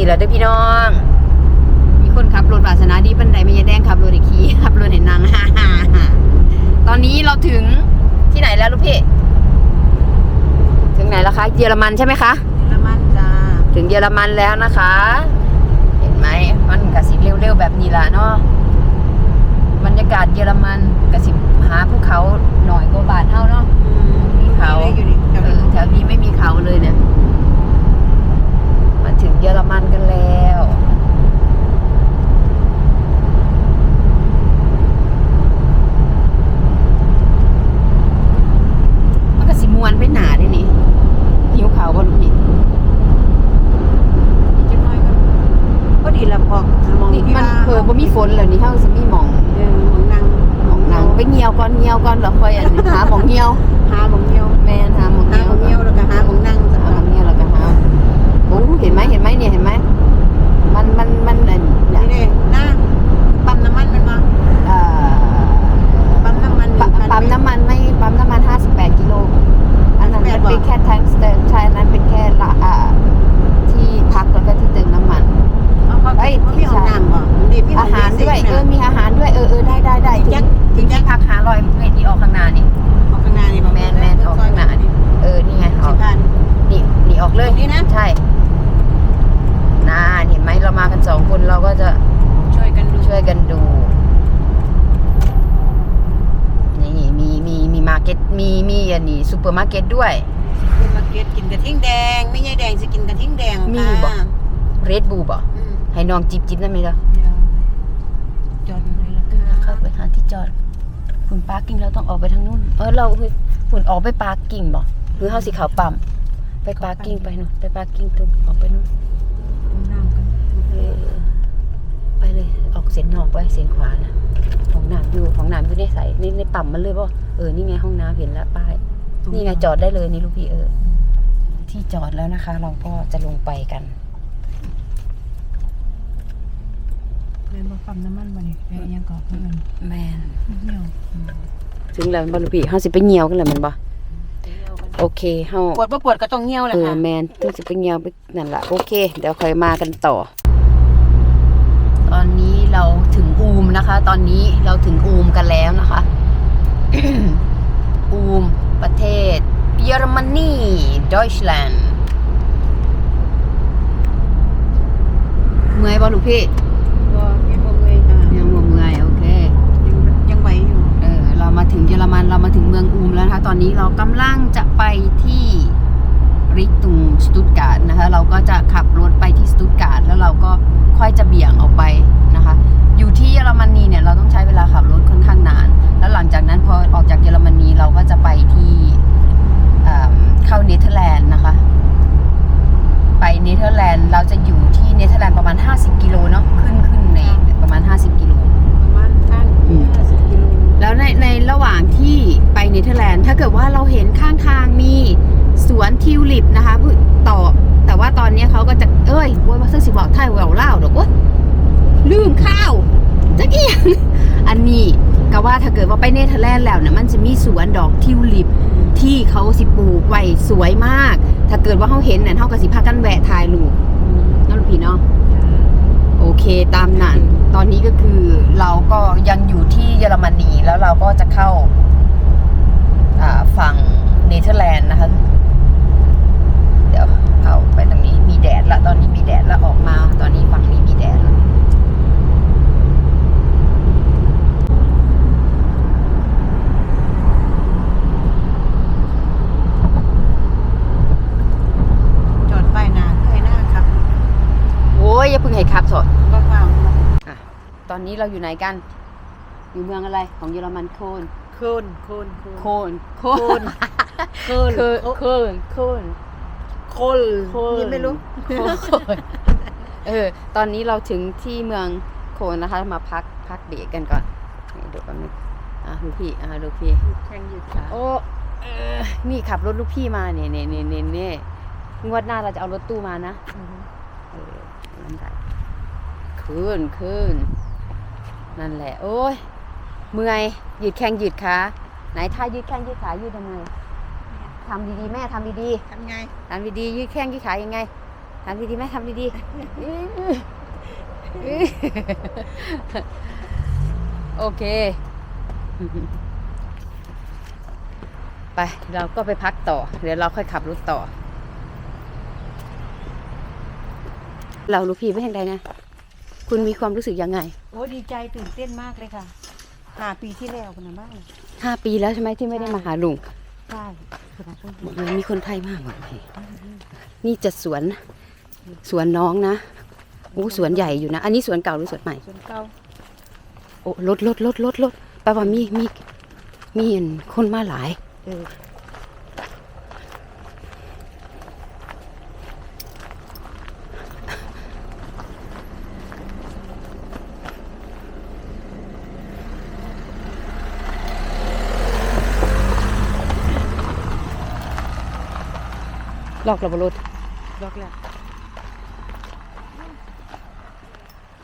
นี้แหละเด้อพี่น้อง มีคนขับรถวาสนาดีปันใดไม่ยายแดงขับรถอีกขี่ขับรถเห็นนางฮ่าฮ่าฮ่าตอนนี้เราถึงที่ไหนแล้วลูกพี่ ถึงไหนแล้วคะ เยอรมันใช่ไหมคะ เยอรมันจ้าถึงเยอรมันแล้วนะคะ เห็นไหมมันกระสิเร็วๆแบบนี้ละเนาะบรรยากาศเยอรมันกระสิหาภูเขาหน่อยกว่าบาทเท่าเนาะมีเขาอยู่ดิเออแถวนี้ไม่มีเขาเลยเนี่ย มาถึงเยอรมันกันแล้ว มันก็สิมวนไปหนาเด้นี่หิวเขาวบ่ลูกพี่ จังน้อยก็ก็ดีละพอกมอง นี่มันเพิ่บ่มีฝนแล้วนี่เฮาสิมีหมอง เออมองนั่ง หมองนางไปเงียวก่อนเงียวก่อนแล้วค่อยอันนี้หาหมองเงียว หาหมองเงี้ยว แม่นหาหมอง หา เงียว หมองเงี้ยวแล้วก็หาหมองนั่งจ้ะ หาหมองเงียวแล้วก็หาโอ้เห็นไหมเห็นไหมเนี่ยเห็นไหมมันมันมันอันเนี่ย นี่เด้หน้าปั๊มน้ำมันมันมา เอ่อ ปั๊มน้ำมัน ปะปั๊มน้ำมันไม่ปั๊มน้ำมัน 58 กิโล อันนั้นมันเป็นแค่แทงสเตนใช่อันนั้นเป็นแค่ละอ่าที่พักแล้วก็ที่เติมน้ำมัน เอาเขา เอ้ย เขามีห้องน้ำบ่ดีพี่ อาหารด้วย เออ มีอาหารด้วย เออเออได้ได้ได้ถึงถึงที่พักหาลอยเมตรที่ออกข้างหน้านี่ ออกข้างหน้านี่บ่ แมนแมนออกข้างหน้านี่ เออ นี่ไงอ สิ อก บพัน นี่นี่ออกเลย ตรงนี้นะ ใช่น่าเห็นไหมเรามากันสองคนเราก็จะ ช่วยกันดู ช่วยกันดู นี่มีมีมีมาร์เก็ตมีมี อันนี้ซูเปอร์มาร์เก็ตด้วยคุณมาเก็ตกินกระทิ่งแดง ไม่ใช่แดงจะกินกระทิ่งแดงมีบ่เรดบูบ่อืมให้น้องจิบจิบได้ไหมล่ะเดี๋ยวจอดเลยละกันเข้าไปหาที่จอด คุณปาร์กิ้งเราต้องออกไปทางนู้น เออเราคือคุณออกไปปาร์กิ้งบ่หรือเฮาสิเขาปั๊มไปปาร์กิ้งไปนู่นไปปาร์กิ้งตรงออกไปนู่น น้ำกันเออไปเลยออกเส้นนอกไปเส้นขวานะห้องน้ำอยู่ห้องน้ำอยู่ในใสในในปั๊มมันเลยบ่เออนี่ไงห้องน้ำเห็นแล้วป้าย นี่ไงจอดได้เลยนี่ลูกพี่เออ ที่จอดแล้วนะคะ เราก็จะลงไปกันเลยมาปั๊มน้ำมันมาเนี่ยแล้วยังก่อเพื่อนแมนเหี่ยวถึงแล้วบ่ลูกพี่เฮาสิไปเงียวกันแล้วแมันบ่โอเคเฮาปวดบ่ปวดก็ต้องเหี่ยวแหละเออค่ะแมนต้องสิไปเงียวไปนั่นล่ะโอเค เดี๋ยวค่อยมากันต่อ ตอนนี้เราถึงอูมนะคะ ตอนนี้เราถึงอูมกันแล้วนะคะ อูม ประเทศเยอรมนีดอยชแลนด์เมื่อยบ่ลูกพี่บ่ยังบ่เมื่อยค่ะยังบ่เมื่อยโอเค ยังยังไหวอยู่ เออ เรามาถึงเยอรมันเรามาถึงเมืองอูมแล้วนะคะตอนนี้เรากำลังจะไปที่ริกตุงสตุตการ์ดนะคะ เราก็จะขับรถไปที่สตุตการ์ดแล้วเราก็ค่อยจะเบี่ยงออกไปนะคะ อยู่ที่เยอรมนี ว่าถ้าเกิดว่าไปเนเธอร์แลนด์แล้วเนี่ยมันจะมีสวนดอกทิวลิปที่เขาสิปลูกไว้สวยมาก ถ้าเกิดว่าเขาเห็นเนี่ยเขาก็สิพากันแวะถ่ายรูปนั่นพี่เนาะโอเคตามนั้น ตอนนี้ก็คือเราก็ยังอยู่ที่เยอรมนีแล้วเราก็จะเข้าฝั่งเนเธอร์แลนด์นะคะ เดี๋ยวเข้าไปตรงนี้มีแดดละตอนนี้มีแดดละออกมา ตอนนี้ฝั่งนี้มีแดดละ จอดป้ายหน้าเคยหน้าครับ โอ้ยอย่าเพิ่งให้ครับสด บ่ฟ้าว ต อนนี้เราอยู่ไหนกัน อยู่เมืองอะไรของเยอรมันโคนโคนโคนโคนโคนโคโคนนโคนโคนโคนโคนโคนยังไม่รู้โคนเออ ตอนนี้เราถึงที่เมืองโคนนะคะ มาพักพักเบรกกันก่อนนี่ดูแป๊บนึงอะลูกพี่อะลูกพี่แข่งยืดขาโอ้เออนี่ขับรถลูกพี่มาเนี่ยเนี่ยเนี่ยเนี่ยเนี่ยงวดหน้าเราจะเอารถตู้มานะเออนั่นแหละคืนคื นนั่นแหละ โอ้ยเมื่อยยืดแข้งยืดขาไหนท่ายืดแข้งยืดขายืดทำไงทำดีๆแม่ทำดีทำไงๆทำดีๆยืดแข้งยืดขายังไงทำดีๆไหมทำดีๆอื้ออื้อโอเค ไปเราก็ไปพักต่อ เดี๋ยวเราค่อยขับรถต่อ เราลูกพี่ไม่ยังไงนะ คุณมีความรู้สึกยังไงโอ้ดีใจตื่นเต้นมากเลยค่ะห้าปีที่แล้วคนนั้นบ้างห้าปีแล้วใช่ไหมที่ไม่ได้มาหาลุงใช่คนนั้นคนบอกเลยมีคนไทยมากหมดเลยนี่จะสวนสวนน้องนะโอ้สวนใหญ่อยู่นะ อันนี้สวนเก่าหรือสวนใหม่ส่วนเก่าโอ้รถรถรถรถรถแปลว่ามีมีมีเห็นคนมาหลาย ลอกระบรถล็อกแล้ว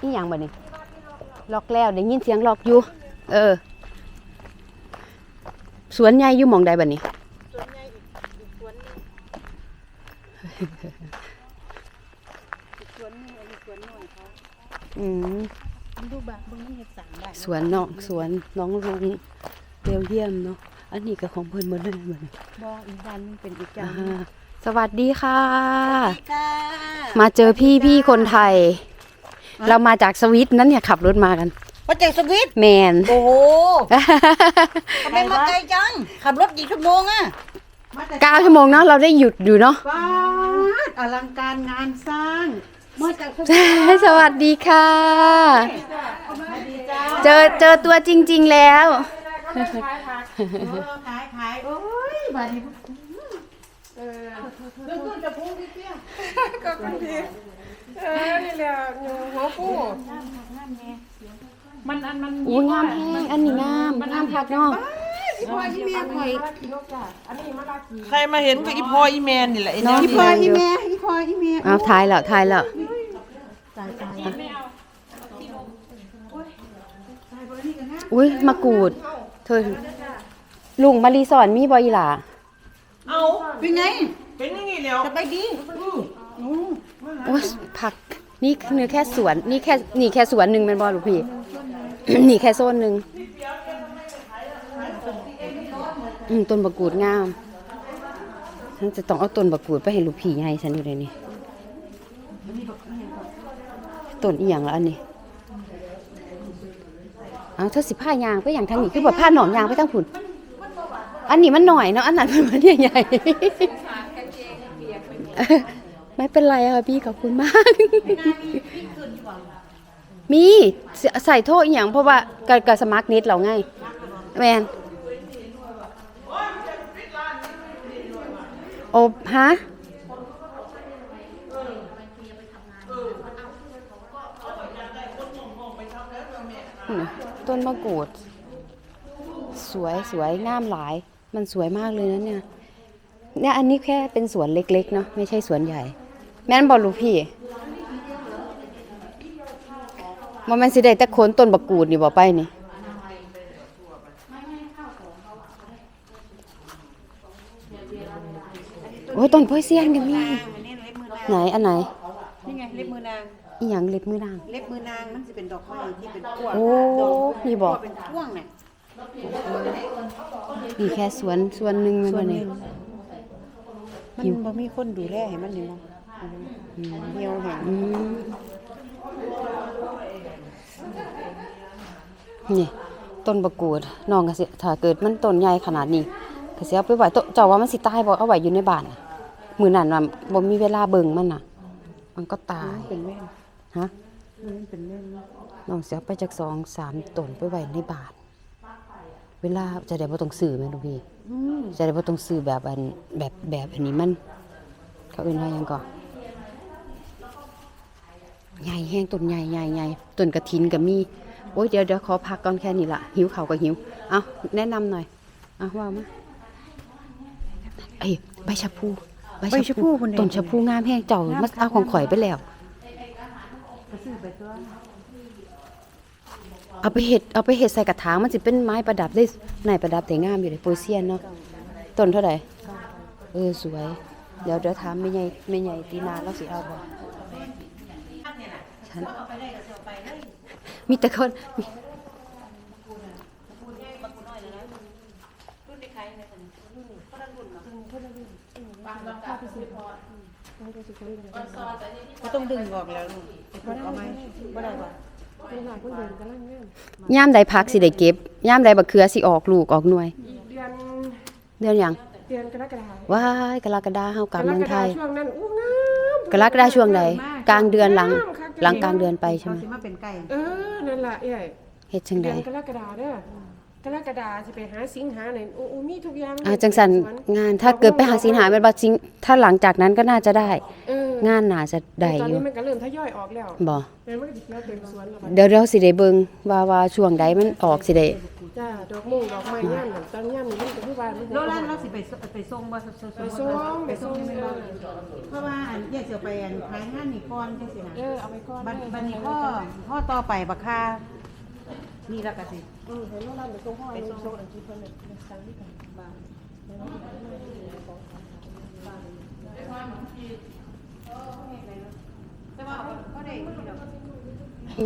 นี่อย่างบ่นี่ล็อกแล้วได้ยินเสียงล็อกอยู่ เออ สวนใหญ่อยู่หมองใดบ่นี่ส่วนใหญ่อีกอีกสวนหนึงอีกสวนหนึงอีกสวนหน่อยเขาอืมมันดูบะเบิ่งมันเห็ดสามได้สวนน้องสวนน้องลุงเบลเยียมเนาะอันนี้ก็ของเพิ่นหมดเลยเหมือนบ่อีกด้านหนึงเป็นอีกจาอ่าน สวัสดีค่ะค่ะ มาเจอพี่พี่คนไทย เรามาจากสวิตนั้นเนี่ยขับรถมากันมาจากสวิตแมนโอ้โหทำไมมาไกลจัง ขับรถกี่ชั่วโมงอะเก้าชั่วโมงเนาะเราได้หยุดอยู่เนาะว้าดอลังการงานสร้างมาจากสวิตสวัสดีค่ะ เจอเจอตัวจริง ๆแล้วเออขายขายโอ้ยบาด ก็คนดีเออนี่แหละหัวปูมันอันมันอู้งามแห้งอันนี้งามงามคักเนาะพอที่แม่คอยใครมาเห็นก็อีพออีแมนนี่แหละไอ้เนี่ยอีพออีแม่อีพออีแม่เอาทายแล้วทายแล้วตายตายอุ้ยมะกรูด เธอลุงมารีสอนมีบอยหล่ะเอา เป็นไง เป็นอยังไงแล้วสบายดีโอ้ยผัก นี่คือแค่สวน นี่แค่นี่แค่สวนหนึ่งเป็นบอลูกพี่ นี่แค่โซนหนึ่งอืมต้นบะกรูดงามฉันจะต้องเอาต้นบะกรูดไปให้ลูกพี่ให้ฉันอยู่เลยนี่ต้นอีหยังละอันนี้เอาเธอสิผ้ายางไปอย่างทางนี้คือแบบผ้าหนองยางไปทั้งผุน อันนี้มันหน่อยเนาะอันนั้นมันใหญ่ๆไม่เป็นไรค่ะพี่ขอบคุณมาก มีใส่โทษอหย่างเพราะว่ากะกะสมัครนิดเราไงแมนโอ้ฮะอืมต้นมะกรูด สวยสวยงามหลาย มันสวยมากเลยนะเนี่ย เนี่ยอันนี้แค่เป็นสวนเล็กๆเนาะไม่ใช่สวนใหญ่ แม่นบอลูกพี่มันมันสิได้แต่โคนต้นบักกูดนี่บ่ไปนี่โอ้ยต้นโพยเซียนกันมีอันนี้เล็บมือนางไหนอันไหนนี่ไงเล็บมือนางอีหยังเล็บมือนาง เล็บมือนางมันจะเป็นดอกไม้ที่เป็นพวงโอ้ดอกนี่บอกเป็นพวงเนี่ย นี่แค่สวนสวนหนึ่งแมันบ่นี่มันบ่มีคนดูแลให้มันนี่มั้งเหี่ยวแห้งอืมนี่ ต้นบักกูดน้องก็สิถ้าเกิดมันต้นใหญ่ขนาดนี้ก็สิเอาไปไว้โตเจ้าว่ามันสิตายบ่เอาไว้อยู่ในบ้านน่ะมื้อนั้นว่าบ่มีเวลาเบิ่งมันน่ะ มันก็ตาย เป็นแม่นฮะ มันเป็นแม่นน้องเสียไปจากสองสามต้นไปไว้ในบ้าน เวลาจะได้บ่ต้องซื้อแม่นลูกพี่อืมจะได้บ่ต้องซื้อแบบอันแบบแบบอันนี้มัน เขาเอิ้นว่าหยังก่อใหญ่แห้งต้นใหญ่ใหญ่ใหญ่ต้นกระถินก็มีโอ้ยเดี๋ยวเดี๋ยวขอพักก่อนแค่นี้ละหิวเขาวก็หิวเอาแนะนำหน่อยเอาว่ามาเอ้ยใบชะพูใบชะพูพุ่นเด้ต้นชะพูงามแห้งเจ้ามาเอาของข่อยไปแล้วซื้อไปตัว เอาไปเห็ดเอาไปเห็ดใส่กระถางมันสิเป็นไม้ประดับได้ในประดับแต่งามอยู่เลยโปรเซียนเนาะต้นเท่าไหร่เออสวย เดี๋ยวเดี๋ยวถามไม่ใหญ่ไม่ใหญ่ตีนาแล้วสิเอาบ่ฉันมีแต่คนมีก็ต้องดึงออกแล้วลูกเอาไหมบ่ได้ บ่ย่ามใดพักสิได้เก็บย่ามใดบักเขือสิออกลูกออกหน่วยเดือนเดือนหยังเดือนกรกฎาคมว้ายกรกฎาเฮากลับเมืองไทย ช่วงนั้นอู้งามกรกฎาช่วงใดกลางเดือนหลัง หลังกลางเดือนไปใช่ไหมสิมาเป็นไก่เออนั่นล่ะเอ้ยเฮ็ดจังใดเดือนกรกฎาเด้อ กรกฎาสิไปหาสิงหาไหนโอ้โอ้มีทุกอย่างอ่าจังสันงานถ้าเกิดไปหาสิงหาเป็นบ่สิงถ้าหลังจากนั้นก็น่าจะได้ เอองานน่าจะได้ตอนอยู่นี้มันก็เริ่มทยอยออกแล้วบ่แม่นมันก็สิเขียวเต็มสวนแล้วบัดเดี๋ยวเดี๋ยวสิได้เบิ่งว่าว่าช่วงใดมันออกสิได้จ้าดอกมงดอกไม้ย่ามนั่นตอนย่ามนี่มันก็คือว่ามันโลล่าเราสิไปสไปส่งบ่สไปส่งไปส่งไปเอส่งอเพราะว่าอันแยกเสียไปอันขายงานนี่ก่อนจังซี่นะเออเอาไปก่อนบัดบัดนี้พ่อพ่อต่อไปบักค่า นี่แล้วก็สิอือเห็นว่าเราไปส่งพ่อไปส่งโซอันที่เพิ่นน่ะไปสั่งที่กันบ้าน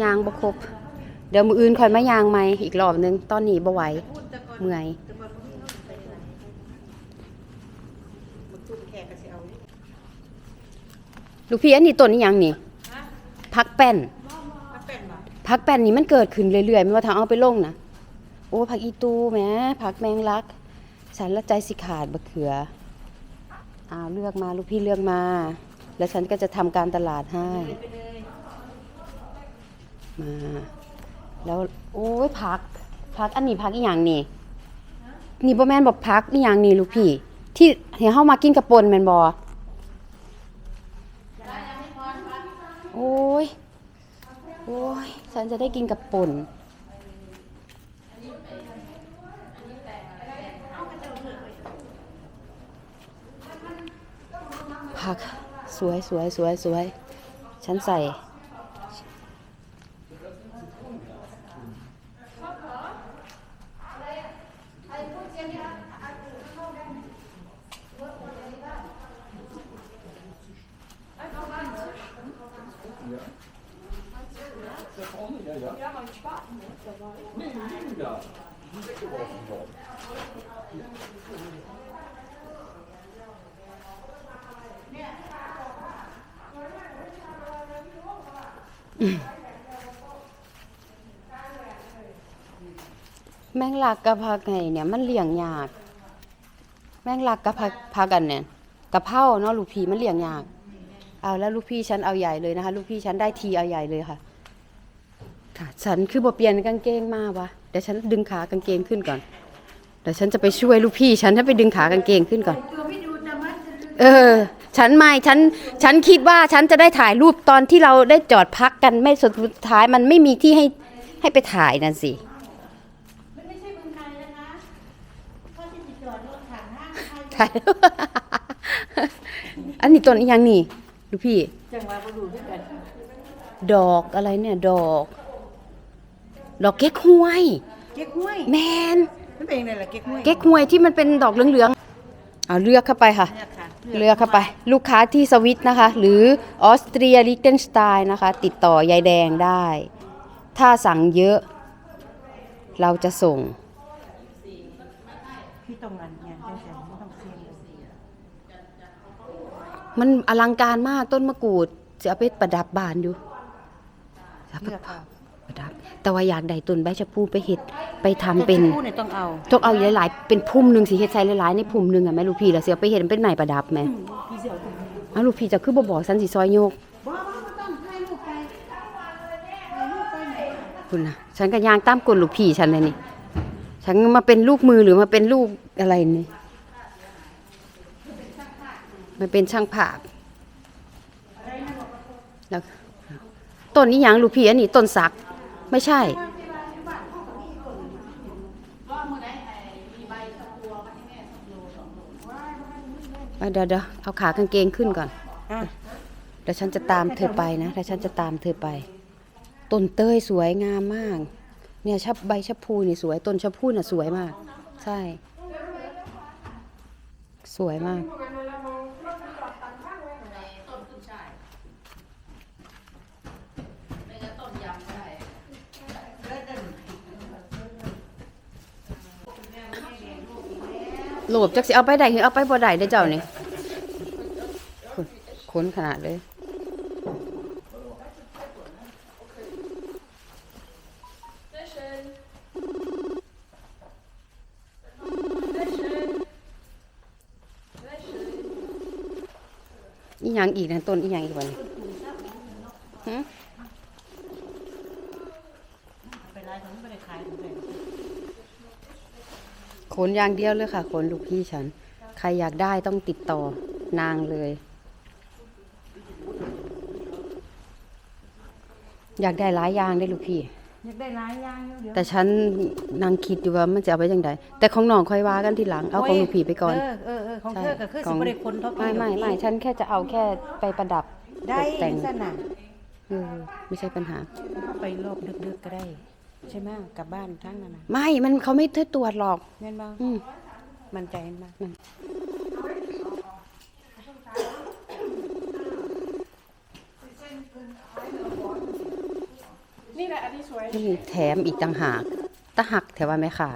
ยางบ่ครบ เดี๋ยวมื้ออื่นค่อยมายางใหม่อีกรอบหนึง ตอนนี้บ่ไหวเมื่อยลูกพี่อันนี้ต้นนี้ยังนี่พักแป้น พักแป้นนี่มันเกิดขึ้นเรื่อยๆไม่ว่าทางเอาไปลงนะโอ้ผักอีตูแหมผักแมงลักฉันละใจสิขาดบะเขืออ้าวเลือกมาลูกพี่เลือกมา แล้วฉันก็จะทำการตลาดให้มา แล้วโอ้ยผักผักอันนี้ผักอีหยังนี่นี่บ่แม่นบอกผักอีหยังนี่ลูกพี่ ที่เห็นเฮามากินกระปนแม่นบ่โอ้ย โอ้ย ฉันจะได้กินกับป่นผักสวยสวยสวยสวยฉันใส่ แมงลักกับผักไงเนี่ยมันเลี้ยงยาก แมงลักกับผักผักกันเนี่ยกะเพราเนาะลูกพี่มันเลี้ยงยาก เอาแล้วลูกพี่ฉันเอาใหญ่เลยนะคะ ลูกพี่ฉันได้ทีเอาใหญ่เลยค่ะ ค่ะฉันคือบ่เปลี่ยนกางเกงมาวะเดี๋ยวฉันดึงขากางเกงขึ้นก่อนเดี๋ยวฉันจะไปช่วยลูกพี่ ฉันถ้าไปดึงขากางเกงขึ้นก่อน เออ ฉันไม่ฉันฉันคิดว่าฉันจะได้ถ่ายรูปตอนที่เราได้จอดพักกันไม่สุดท้ายมันไม่มีที่ให้ให้ไปถ่ายนั่นสิมันไม่ใช่เมืองไทยนะคะพ่อที่สิจอดรถข้างทางไทยถ่ายอันนี้ต้นอีหยังนี่ลูกพี่จังหวะบ่รู้ด้วยกันดอกอะไรเนี่ย ดอก ดอกเก๊กฮวย เก๊กห้วยแมนมันเป็นยังไงล่ะเก๊กห้วยเก๊กฮวยที่มันเป็นดอกเหลืองๆเอาเลือกเข้าไปค่ะ เนี่ยค่ะเลือกเข้าไป ลูกค้าที่สวิตนะคะ หรือออสเตรียลิกเทนสไตน์นะคะ ติดต่อยายแดงได้ ถ้าสั่งเยอะ เราจะส่ง พี่ตรงนั้นเนี่ยจังซี่ไม่ต้องเสียงเลยมันอลังการมากต้นมะกรูดจะเอาไปประดับบานอยู่จะเอาไปเลือกเอาป ระดับ แต่ว่าอยากได้ต้นใบชะพูไปเห็ดไปทำเป็นผู้เนี่ยต้องเอาต้องเอาหลายๆเป็นพุ่มหนึ่งสิเฮ็ดใส่หลายๆในพุ่มหนึ่งอะแม่ลูกพี่แล้วเสียไปเห็ดเป็นไม้ประดับแม่พี่เสี่ยวตรงนี้อ้าวลูกพี่จะคือบ่บอกสันสิซอยโยกบ่บ่บ่ต้องถ่ายรูปไปถ่ายรูปไปไหนคุณนะฉันก็ย่างตามกลลูกพี่ฉันเลยนี่ ฉันมาเป็นลูกมือหรือมาเป็นลูกอะไรนี่มาเป็นช่างภาพแล้วต้นนี้ยังลูกพี่อันนี้ต้นสัก ไม่ใช่ เดี๋ยวเดี๋ยวเอาขากางเกงขึ้นก่อนอะเดี๋ยวฉันจะตามเธอไปนะเดี๋ยวฉันจะตามเธอไป ต้นเต้ยสวยงามมาก เนี่ยชับใบชะพูนี่สวย ต้นชะพูน่ะสวยมาก ใช่ สวยมาก พวกนั้นเรามองรถจอด โหลบจักสิเอาไปได้คือเอาไปบ่ได้เด้อเจ้านี่ค้นขนาดเลยอีหยังอีกนะต้นอีหยังอีกวะนี่หึไปไล่เขาไม่ได้ขายเลย ขนอย่างเดียวเลยค่ะ ขนลูกพี่ฉัน ใครอยากได้ต้องติดต่อนางเลย อยากได้หลายอย่างได้ลูกพี่ อยากได้หลายอย่างอยู่เดี๋ยวแต่ฉันนางคิดอยู่ว่ามันจะเอาไปยังไงแต่ของน้องค่อยว่ากันทีหลัง เอาของลูกพี่ไปก่อน เออเออเออของเธอก็คือขสิองบ่ได้คนเท่าไม่ไม่ไม่ฉันแค่จะเอาแค่ไปประดับได้ตกแต่งสนะเออไม่ใช่ปัญหา ไปรอบดึกๆก็ได้ ใช่ไหมกลับบ้านทั้งนั้นนะไม่มันเขาไม่ได้ตรวจหรอกแม่นบ่อืมมันใจเห็นบ่นี่แหละอันนี้สวยนี่แถมอีกต่างหากตะหักแถวว่าแม่ขา